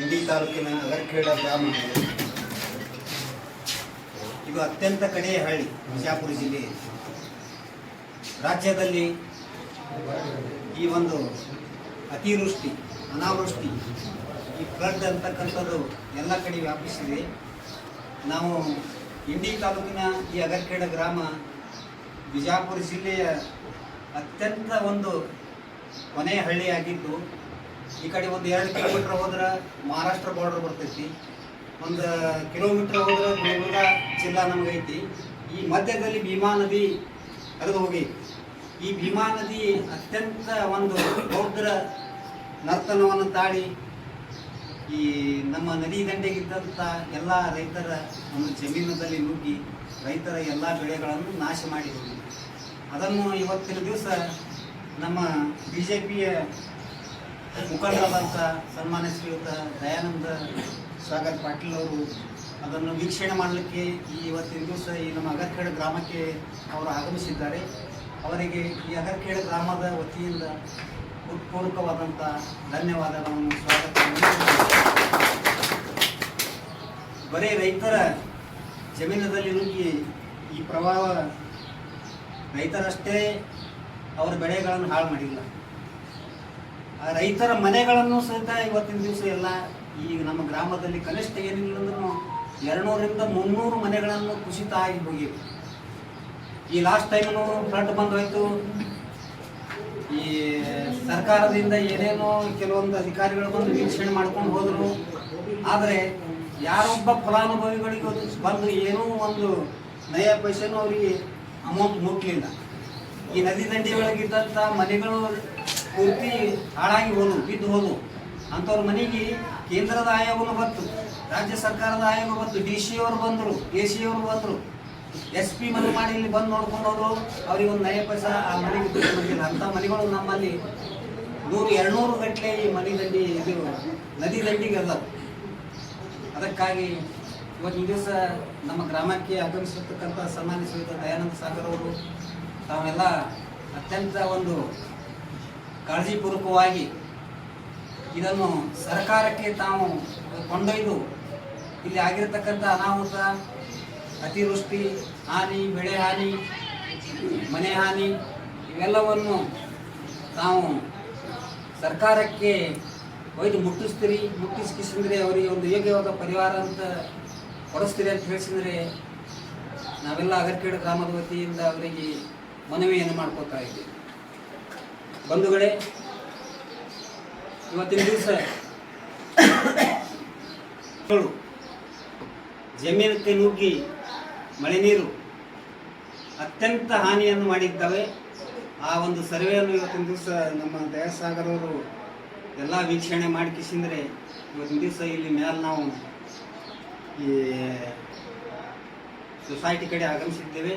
ಇಂಡಿ ತಾಲೂಕಿನ ಅಗರ್ಖೇಡ ಗ್ರಾಮ ಇದು ಅತ್ಯಂತ ಕಡೆಯ ಹಳ್ಳಿ ಬಿಜಾಪುರ ಜಿಲ್ಲೆ ರಾಜ್ಯದಲ್ಲಿ ಈ ಒಂದು ಅತಿವೃಷ್ಟಿ, ಅನಾವೃಷ್ಟಿ, ಈ ಫ್ಲಡ್ ಅಂತಕ್ಕಂಥದ್ದು ಎಲ್ಲ ಕಡೆ ವ್ಯಾಪಿಸಿದೆ. ನಾವು ಇಂಡಿ ತಾಲೂಕಿನ ಈ ಅಗರ್ಕೇಡ ಗ್ರಾಮ, ಬಿಜಾಪುರ ಜಿಲ್ಲೆಯ ಅತ್ಯಂತ ಒಂದು ಕೊನೆಯ ಹಳ್ಳಿಯಾಗಿದ್ದು, ಈ ಕಡೆ ಒಂದು ಎರಡು ಕಿಲೋಮೀಟ್ರ್ ಹೋದ್ರೆ ಮಹಾರಾಷ್ಟ್ರ ಬಾರ್ಡರ್ ಬರ್ತೈತಿ. ಒಂದು ಕಿಲೋಮೀಟ್ರ್ ಹೋದ್ರೆ ಗುಲ್ಬರ್ಗ ಜಿಲ್ಲಾ ನಮಗೈತಿ. ಈ ಮಧ್ಯದಲ್ಲಿ ಭೀಮಾ ನದಿ ಹರಿದು ಹೋಗೈತಿ. ಈ ಭೀಮಾ ನದಿ ಅತ್ಯಂತ ಒಂದು ರೌದ್ರ ನರ್ತನವನ್ನು ತಾಳಿ ಈ ನಮ್ಮ ನದಿ ದಂಡೆಗಿದ್ದಂಥ ಎಲ್ಲ ರೈತರ ಒಂದು ಜಮೀನದಲ್ಲಿ ನುಗ್ಗಿ ರೈತರ ಎಲ್ಲ ಬೆಳೆಗಳನ್ನು ನಾಶ ಮಾಡಿ ಅದನ್ನು ಇವತ್ತಿನ ದಿವಸ ನಮ್ಮ ಬಿ ಜೆ ಪಿಯ ಮುಖಂಡರಾದಂಥ ಸನ್ಮಾನ್ಯ ಶ್ರೀಯುತ ದಯಾನಂದ ಸಾಗರ್ ಪಾಟೀಲ್ ಅವರು ಅದನ್ನು ವೀಕ್ಷಣೆ ಮಾಡಲಿಕ್ಕೆ ಈ ಇವತ್ತಿನ ದಿವಸ ಈ ನಮ್ಮ ಅಗರ್ಖೇಡ್ ಗ್ರಾಮಕ್ಕೆ ಅವರು ಆಗಮಿಸಿದ್ದಾರೆ. ಅವರಿಗೆ ಈ ಅಗರ್ಕೇಳ ಗ್ರಾಮದ ವತಿಯಿಂದ ಉತ್ಪೂರ್ವಕವಾದಂಥ ಧನ್ಯವಾದಗಳನ್ನು ಸ್ವಾಗತ ಬರೀ ರೈತರ ಜಮೀನದಲ್ಲಿ ನುಗ್ಗಿ ಈ ಪ್ರವಾಹ ರೈತರಷ್ಟೇ ಅವರ ಬೆಳೆಗಳನ್ನು ಹಾಳು ಮಾಡಿಲ್ಲ. ಆ ರೈತರ ಮನೆಗಳನ್ನು ಸಹಿತ ಇವತ್ತಿನ ದಿವಸ ಎಲ್ಲ ಈ ನಮ್ಮ ಗ್ರಾಮದಲ್ಲಿ ಕನಿಷ್ಠ ಏನಿಲ್ಲ ಅಂದ್ರೂ ಎರಡುನೂರಿಂದ ಮುನ್ನೂರು ಮನೆಗಳನ್ನು ಕುಸಿತ ಆಗಿ ಹೋಗಿವೆ. ಈ ಲಾಸ್ಟ್ ಟೈಮ್ನು ಫ್ಲಡ್ ಬಂದೋಯ್ತು ಈ ಸರ್ಕಾರದಿಂದ ಏನೇನೋ ಕೆಲವೊಂದು ಅಧಿಕಾರಿಗಳು ಬಂದು ವೀಕ್ಷಣೆ ಮಾಡ್ಕೊಂಡು ಹೋದರು. ಆದರೆ ಯಾರೊಬ್ಬ ಫಲಾನುಭವಿಗಳಿಗೂ ಬಂದು ಏನೂ ಒಂದು ನಯ ಪೈಸೆನೂ ಅವರಿಗೆ ಅಮೌಂಟ್ ಮುಟ್ಲಿಲ್ಲ. ಈ ನದಿ ದಂಡಿ ಒಳಗಿದ್ದಂಥ ಮನೆಗಳು ಪೂರ್ತಿ ಹಾಳಾಗಿ ಹೋದವು, ಬಿದ್ದು ಹೋದವು. ಅಂಥವ್ರ ಮನೆಗೆ ಕೇಂದ್ರದ ಆಯೋಗನು ಬಂತು, ರಾಜ್ಯ ಸರ್ಕಾರದ ಆಯೋಗ ಬಂತು. ಡಿ ಸಿ ಅವರು ಬಂದರು ಎ ಸಿ ಅವರು ಬಂದರು. ಎಸ್ ಪಿ ಮನೆ ಮಾಡಿ ಇಲ್ಲಿ ಬಂದು ನೋಡ್ಕೊಂಡವರು ಅವ್ರಿಗೆ ಒಂದು ನಯ ಪೈಸ ಆ ಮನೆಗೆ ದುಡ್ಡು ಬಂದಿಲ್ಲ. ಅಂಥ ಮನೆಗಳು ನಮ್ಮಲ್ಲಿ ನೂರು, ಎರಡುನೂರು ಗಟ್ಟಲೆ ಈ ಮನೆ ದಂಡಿ ಇದು ನದಿ ದಂಡಿಗೆ ಅಲ್ಲ ಅದಕ್ಕಾಗಿ ಇವತ್ತಿನ ದಿವಸ ನಮ್ಮ ಗ್ರಾಮಕ್ಕೆ ಆಗಮಿಸಿರ್ತಕ್ಕಂಥ ಶ್ರೀಯುತ ದಯಾನಂದ ಸಾಗರ್ ಅವರು ತಾವೆಲ್ಲ ಅತ್ಯಂತ ಒಂದು ಕಾಳಜಿಪೂರ್ವಕವಾಗಿ ಇದನ್ನು ಸರ್ಕಾರಕ್ಕೆ ತಾವು ಕೊಂಡೊಯ್ದು ಇಲ್ಲಿ ಆಗಿರತಕ್ಕಂಥ ಅನಾಹುತ ಅತಿವೃಷ್ಟಿ, ಹಾನಿ, ಬೆಳೆ ಹಾನಿ, ಮನೆ ಹಾನಿ, ಇವೆಲ್ಲವನ್ನು ನಾವು ಸರ್ಕಾರಕ್ಕೆ ಒಯ್ದು ಮುಟ್ಟಿಸ್ತೀರಿ, ಮುಟ್ಟಿಸ್ಕಿಸಿದ್ರೆ ಅವರಿಗೆ ಒಂದು ಯೋಗ್ಯವಾದ ಪರಿವಾರ ಅಂತ ಕೊಡಿಸ್ತೀರಿ ಅಂತ ಹೇಳಿಸಿದ್ರೆ ನಾವೆಲ್ಲ ಅಗರ್ಕೇಡು ಗ್ರಾಮದ ವತಿಯಿಂದ ಅವರಿಗೆ ಮನವಿಯನ್ನು ಮಾಡ್ಕೋತಾ ಇದ್ದೀವಿ. ಬಂಧುಗಳೇ, ಇವತ್ತಿನ ದಿವಸ ಜಮೀನಕ್ಕೆ ನುಗ್ಗಿ ಮಳೆ ನೀರು ಅತ್ಯಂತ ಹಾನಿಯನ್ನು ಮಾಡಿದ್ದಾವೆ ಆ ಒಂದು ಸರ್ವೆಯನ್ನು ಇವತ್ತಿನ ದಿವಸ ನಮ್ಮ ದಯಾಸಾಗರ್ ಅವರು ಎಲ್ಲ ವೀಕ್ಷಣೆ ಮಾಡಿ ಕಿಸಿಂದ್ರೆ ಇವತ್ತಿನ ದಿವಸ ಇಲ್ಲಿ ಮೇಲೆ ನಾವು ಈ ಸೊಸೈಟಿ ಕಡೆ ಆಗಮಿಸಿದ್ದೇವೆ.